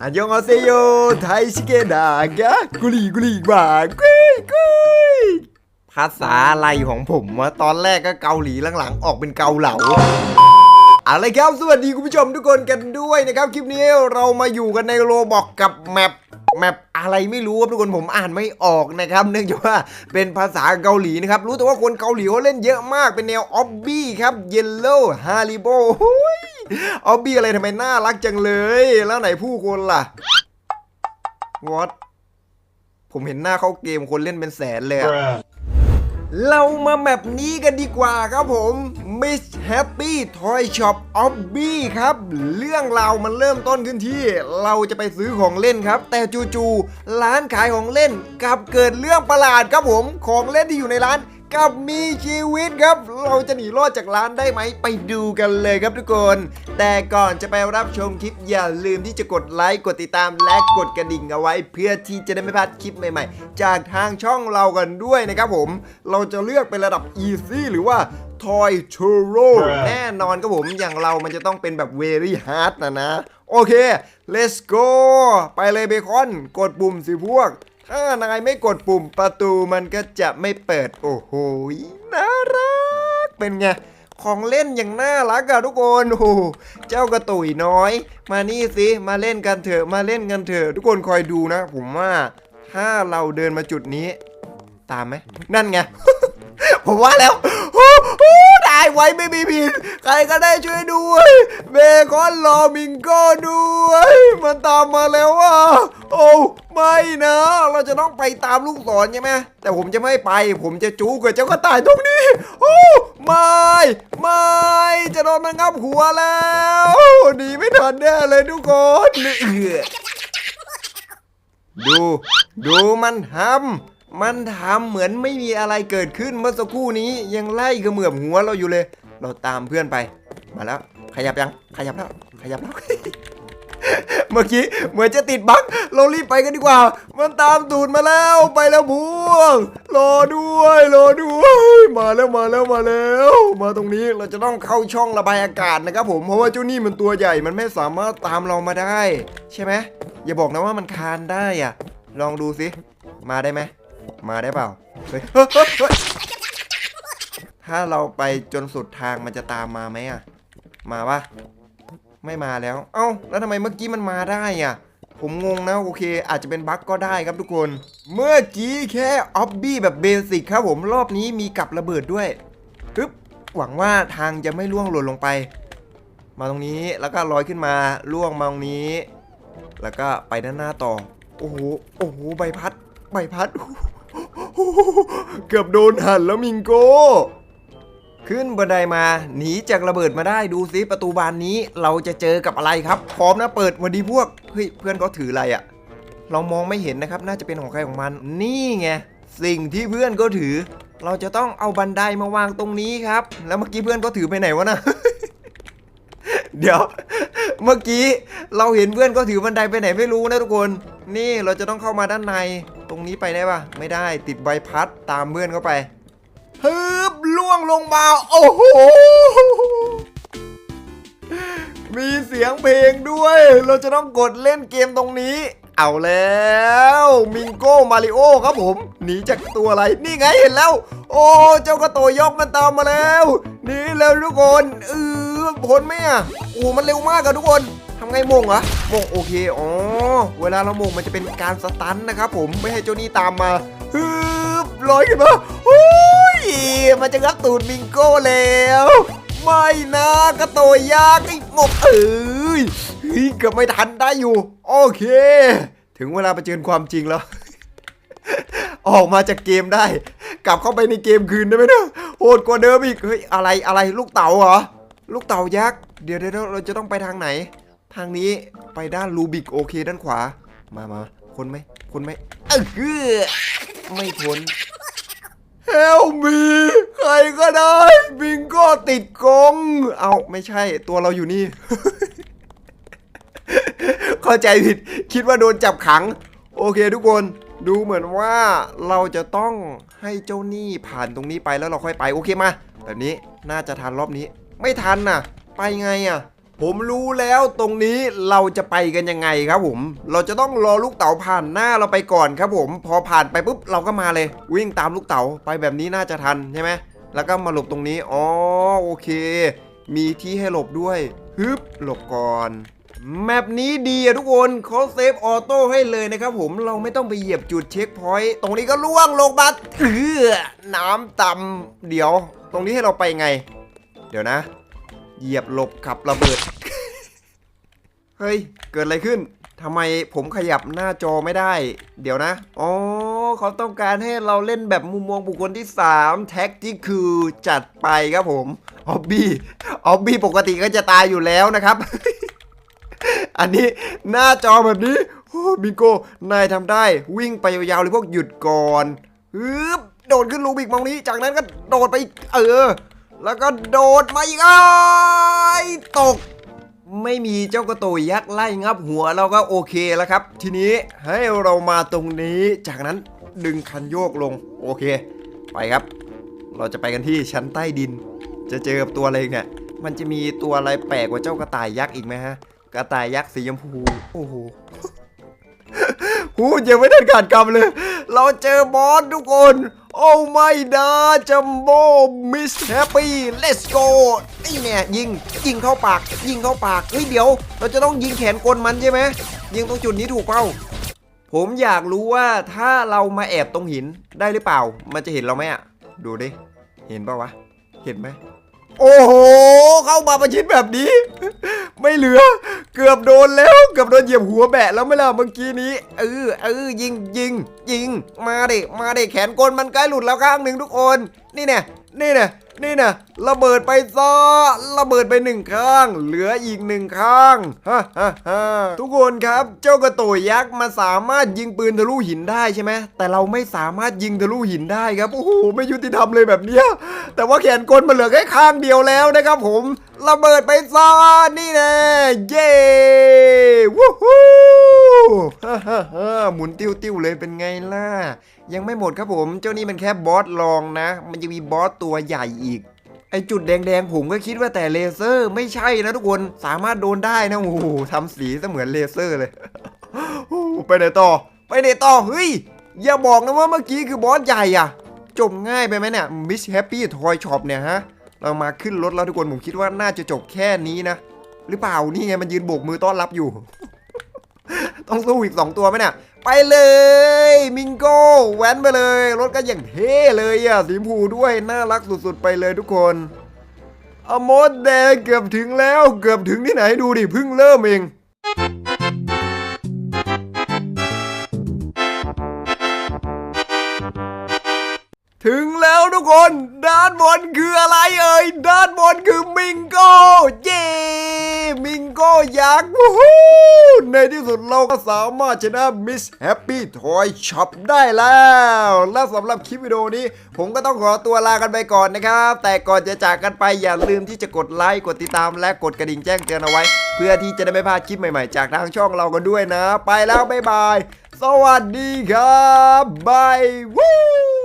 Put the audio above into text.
ฮันยองอาเซโยไทยชิเกดากะกุลีกุลีกว่ากุยกุยภาษาอะไรของผมวะตอนแรกก็เกาหลีหลังๆ ออกเป็นเกาเหลาเอาเลยครับ สวัสดีคุณผู้ชมทุกคนกันด้วยนะครับ คลิปนี้เรามาอยู่กันในโรบอกกับแมปแมปอะไรไม่รู้ครับทุกคนผมอ่านไม่ออกนะครับ เนื่องจากว่าเป็นภาษาเกาหลีนะครับ รู้แต่ว่าคนเกาหลีเขาเล่นเยอะมากเป็นแนวออบบี้ครับเยลโล่ฮาริโบ ออบบี้อะไรทำไมน่ารักจังเลย แล้วไหนผู้คนล่ะวอตผมเห็นหน้าเข้าเกมคนเล่นเป็นแสนเลยอะ Bruh. เรามาแมปนี้กันดีกว่าครับผม Miss Happy Toy Shop o b b y ครับ เรื่องราวมันเริ่มต้นขึ้นที่ เราจะไปซื้อของเล่นครับ แต่จู่ๆร้านขายของเล่นกลับเกิดเรื่องประหลาดครับผม ของเล่นที่อยู่ในร้าน กับมีชีวิตครับ เราจะหนีรอดจากร้านได้ไหมไปดูกันเลยครับทุกคน แต่ก่อนจะไปรับชมคลิปอย่าลืมที่จะกดไลค์กดติดตามและกดกระดิ่งเอาไว้ เพื่อที่จะได้ไม่พลาดคลิปใหม่ๆ จากทางช่องเรากันด้วยนะครับผม เราจะเลือกเป็นระดับ Easy หรือว่า Toy t u r o แน่นอนครับผมอย่างเรามันจะต้องเป็นแบบ Very Hard นะนะ โอเค let's go ไปเลยเบคอน กดปุ่มสิพวก ถ้านายไม่กดปุ่มประตูมันก็จะไม่เปิด โอ้โห น่ารัก เป็นไง ของเล่นอย่างน่ารักอะทุกคนโอ้เจ้ากระตุยน้อย มานี่สิ มาเล่นกันเถอะ มาเล่นกันเถอะ ทุกคนคอยดูนะ ผมว่า ถ้าเราเดินมาจุดนี้ ตามไหม นั่นไง ผมว่าแล้วได้ไว้ไม่มีผิด ใครก็ได้ช่วยด้วยเบคอนรอมิงโก้ด้วย มันตามมาแล้วอะ โอ้ ไม่นะ เราจะต้องไปตามลูกศรใช่ไหมแต่ผมจะไม่ไป ผมจะจู้กับเจ้ากระต่ายตรงนี้ โอ้ไม่ไม่จะโดนมันงับหัวแล้วหนีไม่ทันแน่เลยทุกคนดูดูมันทำมันทำเหมือนไม่มีอะไรเกิดขึ้นเมื่อสักครู่นี้ยังไล่กระเหมือบหัวเราอยู่เลย เราตามเพื่อนไป มาแล้ว ขยับยัง ขยับแล้ว ขยับแล้ว เมื่อกี้เหมือนจะติดบั๊กเรารีบไปกันดีกว่า มันตามตูดมาแล้วไปแล้วพวงรอด้วยรอด้วย มาแล้วมาแล้วมาแล้ว มาตรงนี้เราจะต้องเข้าช่องระบายอากาศนะครับผมเพราะว่าเจ้านี่มันตัวใหญ่มันไม่สามารถตามเรามาได้ ใช่ไหมอย่าบอกนะว่ามันคานได้อะ ลองดูสิมาได้ไหมมาได้เปล่าเฮ้ยถ้าเราไปจนสุดทางมันจะตามมาไหมอะ มาปะ ไม่มาแล้ว เอ้า แล้วทำไมเมื่อกี้มันมาได้อะ ผมงงนะโอเค อาจจะเป็นบั๊กก็ได้ครับทุกคน เมื่อกี้แค่ออบบี้แบบเบสิกครับผมรอบนี้มีกับระเบิดด้วยปึ๊บหวังว่าทางจะไม่ล่วงหล่นลงไป มาตรงนี้แล้วก็ลอยขึ้นมาล่วงมาตรงนี้ แล้วก็ไปด้านหน้าต่อ โอ้โหโอ้โหใบพัดใบพัดเกือบโดนหันแล้วมิงโก ขึ้นบันไดมาหนีจากระเบิดมาได้ดูซิประตูบานนี้เราจะเจอกับอะไรครับ พร้อมนะเปิดวันดีพวกเฮ้ยเพื่อนเขาถืออะไรอะเรามองไม่เห็นนะครับ น่าจะเป็นของใครของมัน นี่ไงสิ่งที่เพื่อนก็ถือ เราจะต้องเอาบันไดมาวางตรงนี้ครับ แล้วเมื่อกี้เพื่อนก็ถือไปไหนวะนะเดี๋ยว เมื่อกี้เราเห็นเพื่อนก็ถือบันไดไปไหนไม่รู้นะทุกคน นี่เราจะต้องเข้ามาด้านใน ตรงนี้ไปได้ปะไม่ได้ติดใบพัดตามเพื่อนเข้าไปฮึบ วงลงมา โอ้โห มีเสียงเพลงด้วย เราจะต้องกดเล่นเกมตรงนี้ เอาแล้ว มิงโก้มาริโอครับผม หนีจากตัวอะไร นี่ไงเห็นแล้ว โอ้ เจ้ากระโตยกมันตามมาแล้วหนี่แล้วทุกคนเออพ้นไหมอะโอ้มันเร็วมากอะทุกคนทำไงมงเหรอมงโอเค อ๋อ เวลาเรามงมันจะเป็นการสตันนะครับผม ไม่ให้เจ้านี่ตามมาฮึบลอยขึ้นมาโอ้ย มันจะงับตูดมิงโก้แล้ว ไม่นะกระโตยยากไอ้งกเอ้ยเฮ้ยกือบไม่ทันได้อยู่ โอเค ถึงเวลาไปเจอความจริงแล้ว ออกมาจากเกมได้ กลับเข้าไปในเกมคืนได้ไหมเนี่ยโหดกว่าเดิมอีกเฮ้ยอะไรอะไรลูกเต๋าเหรอลูกเต๋ายักษ์ เดี๋ยวเดี๋ยวเราจะต้องไปทางไหน ทางนี้ไปด้านลูบิกโอเคด้านขวา มามาคนไหมคนไหมเออไม่พ้น เฮลมีใครก็ได้ บิงก็ติดกง เอาไม่ใช่ตัวเราอยู่นี่ เข้าใจผิด คิดว่าโดนจับขัง โอเคทุกคนดูเหมือนว่าเราจะต้องให้เจ้าหนี้ผ่านตรงนี้ไปแล้วเราค่อยไป โอเคมา แบบนี้น่าจะทันรอบนี้ ไม่ทันน่ะ ไปไงอะ ผมรู้แล้วตรงนี้เราจะไปกันยังไงครับผม เราจะต้องรอลูกเต๋าผ่านหน้าเราไปก่อนครับผม พอผ่านไปปุ๊บเราก็มาเลย วิ่งตามลูกเต๋าไปแบบนี้น่าจะทันใช่ไหมแล้วก็มาหลบตรงนี้อ๋อโอเค มีที่ให้หลบด้วยฮึบหลบก่อนแมปนี้ดีอะทุกคนเขาเซฟออโต้ให้เลยนะครับผมเราไม่ต้องไปเหยียบจุดเช็คพอยต์ตรงนี้ก็ล่วงลงมาเออน้ำต่ำเดี๋ยว ตรงนี้ให้เราไปไง เดี๋ยวนะ เหยียบหลบขับระเบิด เฮ้ย เกิดอะไรขึ้นทำไมผมขยับหน้าจอไม่ได้ เดี๋ยวนะ อ๋อ เขาต้องการให้เราเล่นแบบมุมมองบุคคลที่ 3 แท็กที่คือจัดไปครับผมออบบี้ออบบี้ปกติก็จะตายอยู่แล้วนะครับ อันนี้หน้าจอแบบนี้โอ้บิงโก้ นายทำได้วิ่งไปยาวๆเลยพวกหยุดก่อนฮึบโดดขึ้นลูบิกมองนี้ จากนั้นก็โดดไปอีกเออ แล้วก็โดดมาอีกอ้ตก ไม่มีเจ้ากระตุยยักษ์ไล่งับหัวเราก็โอเคแล้วครับ ทีนี้ให้เรามาตรงนี้จากนั้นดึงคันโยกลงโอเค ไปครับ เราจะไปกันที่ชั้นใต้ดิน จะเจอกับตัวอะไรเนี่ยมันจะมีตัวอะไรแปลกกว่าเจ้ากระต่ายยักษ์อีกไหมฮะ กระต่ายยักษ์สีชมพูโอ้โหหูยังไม่ได้ขาดคำเลย เราเจอบอสทุกคน โอ้ไม่นะจัมโบ้มิสแฮปปี้ let's go นี่แน่ยยิงยิงเข้าปาก ยิงเข้าปากเฮ้ยเดี๋ยว เราจะต้องยิงแขนกลมันใช่ไหมยิงตรงจุดนี้ถูกเป้า ผมอยากรู้ว่าถ้าเรามาแอบตรงหินได้หรือเปล่า มันจะเห็นเราไหมอะ ดูดิ เห็นปะวะ เห็นไหม โอ้โห เข้ามาประชิดแบบนี้ ไม่เหลือ เกือบโดนแล้ว เกือบโดนเหยียบหัวแบะแล้วไม่ล่ะเมื่อกี้นี้ เออเออยิงยิงยิง มาเด็มาเด็แขนกลมันใกล้หลุดแล้วข้างหนึ่งทุกคน นี่เนี่ยนี่เนี่ยนี่เนี่ยระเบิดไปซะระเบิดไปหนึ่งข้าง เหลืออีกหนึ่งข้างฮ่าฮ่าฮ่าทุกคนครับเจ้ากระโตยยักษ์มันสามารถยิงปืนทะลุหินได้ใช่ไหมแต่เราไม่สามารถยิงทะลุหินได้ครับโอ้โหไม่ยุติธรรมเลยแบบเนี้ยแต่ว่าแขนกลมันเหลือแค่ข้างเดียวแล้วนะครับ ผมระเบิดไปซะนี่แน่เย้วู้ฮู้ ฮ่าฮ่าฮ่าหมุนติ้วติ้วๆเลยเป็นไงล่ะ ยังไม่หมดครับผม เจ้านี่มันแค่บอสลองนะ มันจะมีบอสตัวใหญ่อีก ไอจุดแดงๆผมก็คิดว่าแต่เลเซอร์ไม่ใช่นะทุกคนสามารถโดนได้นะโอ้โหทำสีเสมือนเลเซอร์เลยไปไหนต่อ ไปไหนต่อเฮ้ยอย่าบอกนะว่าเมื่อกี้คือบอสใหญ่อะจบง่ายไปไหมเนี่ยมิสแฮปปี้ทอยช็อปเนี่ยฮะเรามาขึ้นรถแล้วทุกคนผมคิดว่าน่าจะจบแค่นี้นะ หรือเปล่านี่ไงมันยืนโบกมือต้อนรับอยู่ ต้องสู้อีก 2 ตัวไหมเนี่ย ไปเลย มิงโก้แว้นไปเลย รถก็อย่างเท่เลยอะสีมพูด้วย น่ารักสุดๆ ไปเลยทุกคนอะมดแดงเกือบถึงแล้ว เกือบถึงที่ไหนดูดิเพิ่งเริ่มเองถึงแล้วทุกคน ด้านบนคืออะไรเอ่ย ด้านบนคือมิงโก้ เย้ มิงโก้ยักษ์วู้ในที่สุดเราก็สามารถชนะมิสแฮปปี้ทอยช็อปได้แล้ว และสำหรับคลิปวิดีโอนี้ ผมก็ต้องขอตัวลากันไปก่อนนะครับ แต่ก่อนจะจากกันไปอย่าลืมที่จะกดไลค์กดติดตามและกดกระดิ่งแจ้งเตือนเอาไว้ เพื่อที่จะได้ไม่พลาดคลิปใหม่ๆ จากทางช่องเรากันด้วยนะ ไปแล้วบ๊ายบาย สวัสดีครับบายวู้